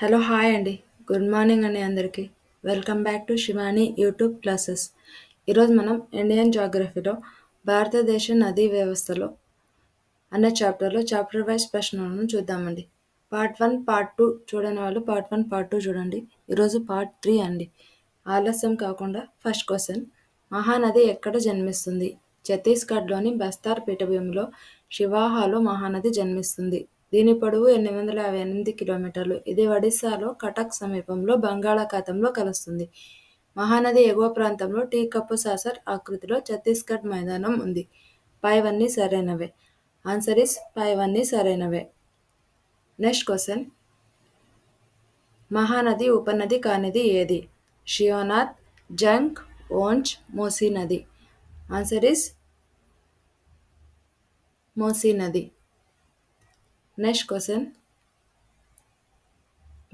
Hello hi అండి. Good morning అండి అందరికీ. Welcome back to Shivani YouTube classes. ఈరోజు మనం ఇండియన్ జాగ్రఫీలో భారతదేశ నదీ వ్యవస్థలో అనే చాప్టర్లో చాప్టర్ వైజ్ ప్రశ్నలను చూద్దామండి. పార్ట్ వన్ పార్ట్ టూ చూడని వాళ్ళు పార్ట్ వన్ పార్ట్ టూ చూడండి. ఈరోజు పార్ట్ త్రీ అండి. ఆలస్యం కాకుండా ఫస్ట్ క్వశ్చన్. మహానది ఎక్కడ జన్మిస్తుంది? ఛత్తీస్గఢ్లోని బస్తార్ పీఠభూమిలో శివాహాలో మహానది జన్మిస్తుంది. దీని పొడవు ఎనిమిది వందల యాభై ఎనిమిది కిలోమీటర్లు. ఇది ఒడిశాలో కటక్ సమీపంలో బంగాళాఖాతంలో కలుస్తుంది. మహానది ఎగువ ప్రాంతంలో టీ కప్పు సాసర్ ఆకృతిలో ఛత్తీస్గఢ్ మైదానం ఉంది. పైవన్నీ సరైనవే. ఆన్సర్ ఇస్ పైవన్నీ సరైనవే. Next question. మహానది ఉపనది కానిది ఏది? షియోనాథ్ జంక్ ఓంచ్ మోసీ నది. ఆన్సర్ ఇస్ మోసీ నది. నెక్స్ట్ క్వశ్చన్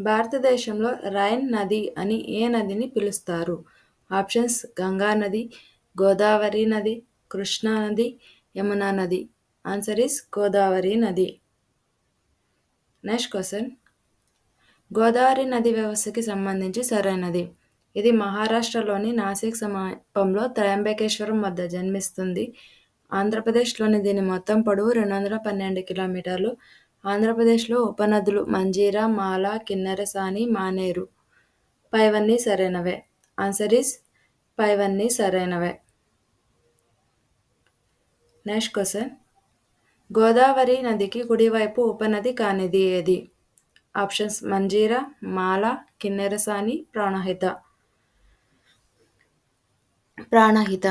భారతదేశంలో రైన్ నది అని ఏ నదిని పిలుస్తారు? ఆప్షన్స్ గంగా నది గోదావరి నది కృష్ణా నది యమునా నది. ఆన్సర్ ఇస్ గోదావరి నది. నెక్స్ట్ క్వశ్చన్ గోదావరి నది వ్యవస్థకి సంబంధించి సరైనది ఇది మహారాష్ట్రలోని నాసిక్ సమీపంలో త్రయంబకేశ్వరం వద్ద జన్మిస్తుంది. ఆంధ్రప్రదేశ్లోని దీని మొత్తం పొడవు రెండు వందల పన్నెండు కిలోమీటర్లు. ఆంధ్రప్రదేశ్లో ఉపనదులు మంజీర మాల కిన్నెరసాని మానేరు. పైవన్నీ సరైనవే. ఆన్సర్ ఇస్ పైవన్నీ సరైనవే. Next question. గోదావరి నదికి కుడివైపు ఉపనది కానిది ఏది? Options Manjira Mala Kinnerasani Pranahita. Pranahita.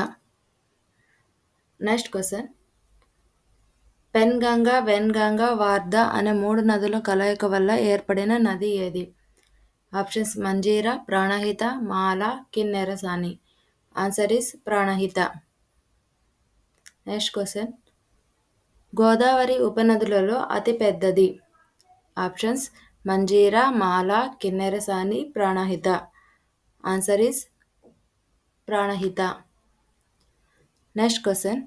Next question. Penganga Wainganga Wardha అనే మూడు నదుల కలయిక వల్ల ఏర్పడిన నది ఏది? Options Manjira Pranahita Mala Kinnerasani. Answer is Pranahita. Next question. Godavari ఉపనదులలో అతి పెద్దది. Options Manjira Mala Kinnerasani Pranahita. Answer is Pranahita. Next question.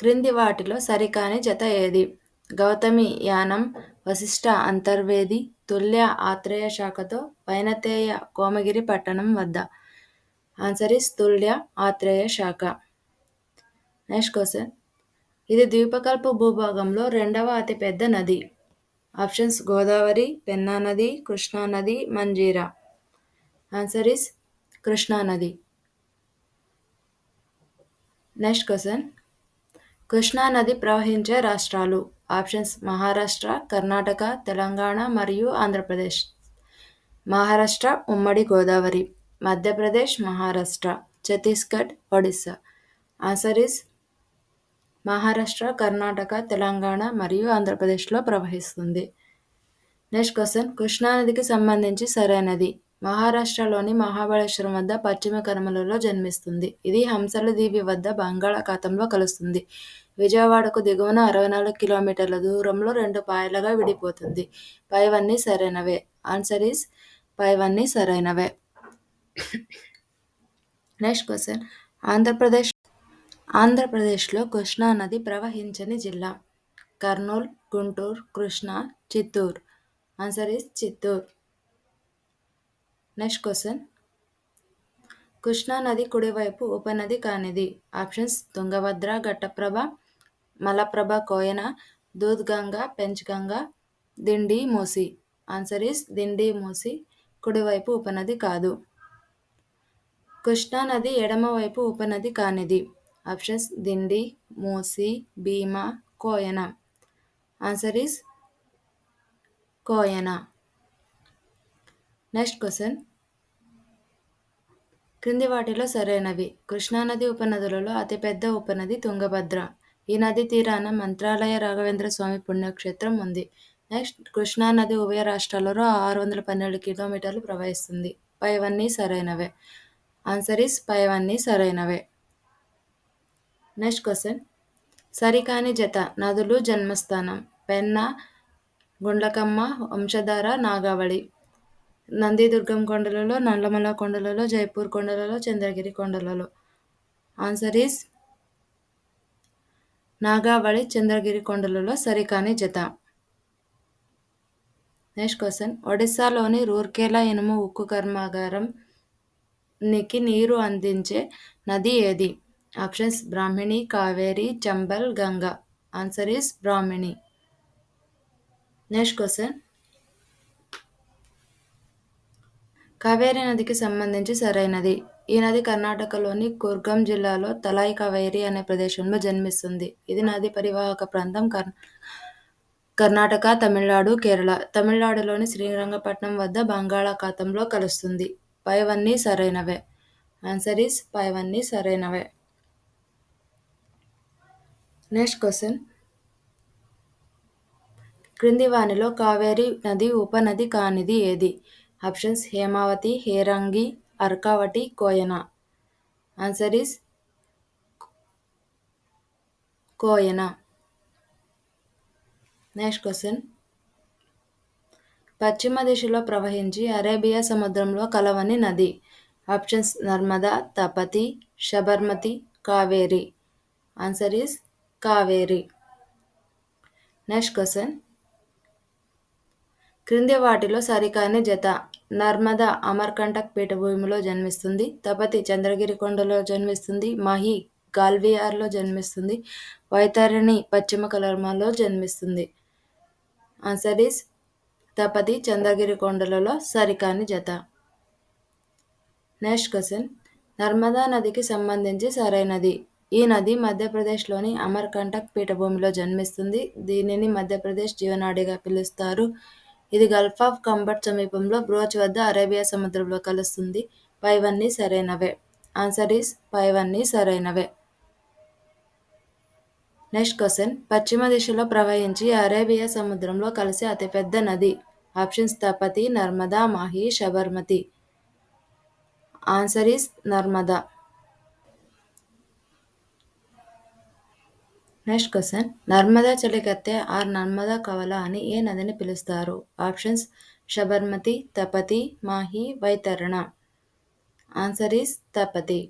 క్రింది వాటిలో సరికాని జత ఏది? గౌతమి యానం వశిష్ట అంతర్వేది తుల్య ఆత్రేయ శాఖతో వైనతేయ కోమగిరి పట్టణం వద్ద. ఆన్సర్ ఇస్ తుల్య ఆత్రేయ శాఖ. నెక్స్ట్ క్వశ్చన్ ఇది ద్వీపకల్ప భూభాగంలో రెండవ అతిపెద్ద నది. ఆప్షన్స్ గోదావరి పెన్నా నది కృష్ణా నది మంజీరా. ఆన్సర్ ఇస్ కృష్ణా నది. నెక్స్ట్ క్వశ్చన్ కృష్ణా నది ప్రవహించే రాష్ట్రాలు. ఆప్షన్స్ మహారాష్ట్ర కర్ణాటక తెలంగాణ మరియు ఆంధ్రప్రదేశ్. మహారాష్ట్ర ఉమ్మడి గోదావరి. మధ్యప్రదేశ్ మహారాష్ట్ర. ఛత్తీస్గఢ్ ఒడిస్సా ఆన్సర్ మహారాష్ట్ర కర్ణాటక తెలంగాణ మరియు ఆంధ్రప్రదేశ్లో ప్రవహిస్తుంది. నెక్స్ట్ క్వశ్చన్ కృష్ణానదికి సంబంధించి సరైనది. మహారాష్ట్రలోని మహాబలేశ్వరం వద్ద పశ్చిమ కనుమలలో జన్మిస్తుంది. ఇది హంసల దీవి వద్ద బంగాళాఖాతంలో కలుస్తుంది. విజయవాడకు దిగువన అరవై నాలుగు కిలోమీటర్ల దూరంలో రెండు పాయలుగా విడిపోతుంది. పైవన్నీ సరైనవే. ఆన్సర్ ఈస్ పైవన్నీ సరైనవే. నెక్స్ట్ క్వశ్చన్ ఆంధ్రప్రదేశ్ ఆంధ్రప్రదేశ్లో కృష్ణా నది ప్రవహించని జిల్లా. Kurnool Guntur Krishna Chittoor. Answer is Chittoor. Next question Krishna నది కుడివైపు ఉపనది కానిది. Options Tungabhadra Ghataprabha Malaprabha Koyna Dudhganga Panchganga Dindi Musi. Answer is Dindi Musi. కుడివైపు ఉపనది కాదు. కృష్ణా నది ఎడమవైపు ఉపనది కానిది. Options Dindi Musi Bhima Koyna. Answer is Koyna. Next question క్రింది వాటిలో సరైనవి. కృష్ణానది ఉపనదులలో అతిపెద్ద ఉపనది తుంగభద్ర. ఈ నది తీరాన మంత్రాలయ రాఘవేంద్ర స్వామి పుణ్యక్షేత్రం ఉంది. నెక్స్ట్ కృష్ణానది ఉభయ రాష్ట్రాలలో ఆరు వందల పన్నెండు కిలోమీటర్లు ప్రవహిస్తుంది. పైవన్నీ సరైనవే. ఆన్సర్ ఇస్ పైవన్నీ సరైనవే. Next question. సరికాని జత నదులు జన్మస్థానం. పెన్న గుండ్లకమ్మ వంశధార నాగావళి. నందిదుర్గం కొండలలో నల్లమల కొండలలో జైపూర్ కొండలలో చంద్రగిరి కొండలలో. ఆన్సర్ ఈస్ నాగావళి చంద్రగిరి కొండలలో సరికాని జత. నెక్స్ట్ క్వశ్చన్ ఒడిస్సాలోని రూర్కెలా ఇనుము ఉక్కు కర్మాగారం నికి నీరు అందించే నది ఏది? Options Brahmani Kaveri Chambal Ganga. Answer is Brahmani. Next question Kaveri నదికి సంబంధించి సరైనది. ఈ నది కర్ణాటకలోని కుర్గం జిల్లాలో తలాయి కావేరి అనే ప్రదేశంలో జన్మిస్తుంది. ఇది నది పరివాహక ప్రాంతం కర్ కర్ణాటక తమిళనాడు కేరళ. తమిళనాడులోని శ్రీరంగపట్నం వద్ద బంగాళాఖాతంలో కలుస్తుంది. పైవన్నీ సరైనవే. ఆన్సర్ ఈస్ పైవన్నీ సరైనవే. Next question. క్రింది వానిలో కావేరి నది ఉపనది కానిది ఏది? Options Hemavati Harangi Arkavathi Koyna. Answer is Koyna. Next question. పశ్చిమ దిశలో ప్రవహించి అరేబియా సముద్రంలో కలవని నది. Options Narmada Tapti Sabarmati Kaveri. Answer is Kaveri. Next question. క్రింది వాటిలో సరికాని జత. నర్మద అమర్కంటక్ పీఠభూమిలో జన్మిస్తుంది. తపతి చంద్రగిరి కొండలో జన్మిస్తుంది. మహి గాల్వియార్లో జన్మిస్తుంది. వైతరణి పశ్చిమ కలర్మాలో జన్మిస్తుంది. ఆన్సర్ ఈస్ తపతి చంద్రగిరి కొండలలో సరికాని జత. Next question. నర్మదా నదికి సంబంధించి సరైనది ఈ నది మధ్యప్రదేశ్లోని అమర్కంటక్ పీఠభూమిలో జన్మిస్తుంది. దీనిని మధ్యప్రదేశ్ జీవనాడిగా పిలుస్తారు. ఇది గల్ఫ్ ఆఫ్ కంబట్ సమీపంలో బ్రోచ్ వద్ద అరేబియా సముద్రంలో కలుస్తుంది. పైవన్నీ సరైనవే. ఆన్సర్ ఈస్ పైవన్నీ సరైనవే. నెక్స్ట్ క్వశ్చన్ పశ్చిమ దిశలో ప్రవహించి అరేబియా సముద్రంలో కలిసే అతిపెద్ద నది. Options Tapti Narmada Mahi Sabarmati answer is Narmada next question Narmada చలికత్తె or Narmada కవల అని ఏ నదిని పిలుస్తారు? Options Sabarmati Tapti Mahi Vaitarna. Answer is Tapti.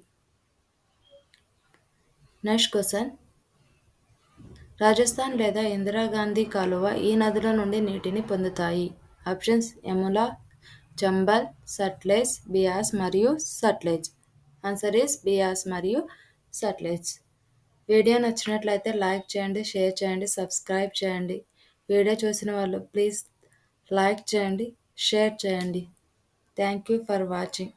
Next question Rajasthan లేదా ఇందిరాగాంధీ కాలువ ఈ నదుల నుండి నీటిని పొందుతాయి. ఆప్షన్స్ యములా చంబల్ సట్లెజ్ బియాస్ మరియు సట్లెజ్. ఆన్సర్ ఈస్ బియాస్ మరియు సట్లెజ్. వీడియో నచ్చినట్లయితే లైక్ చేయండి షేర్ చేయండి సబ్స్క్రైబ్ చేయండి. వీడియో చూసిన వాళ్ళు ప్లీజ్ లైక్ చేయండి షేర్ చేయండి. Thank you for watching.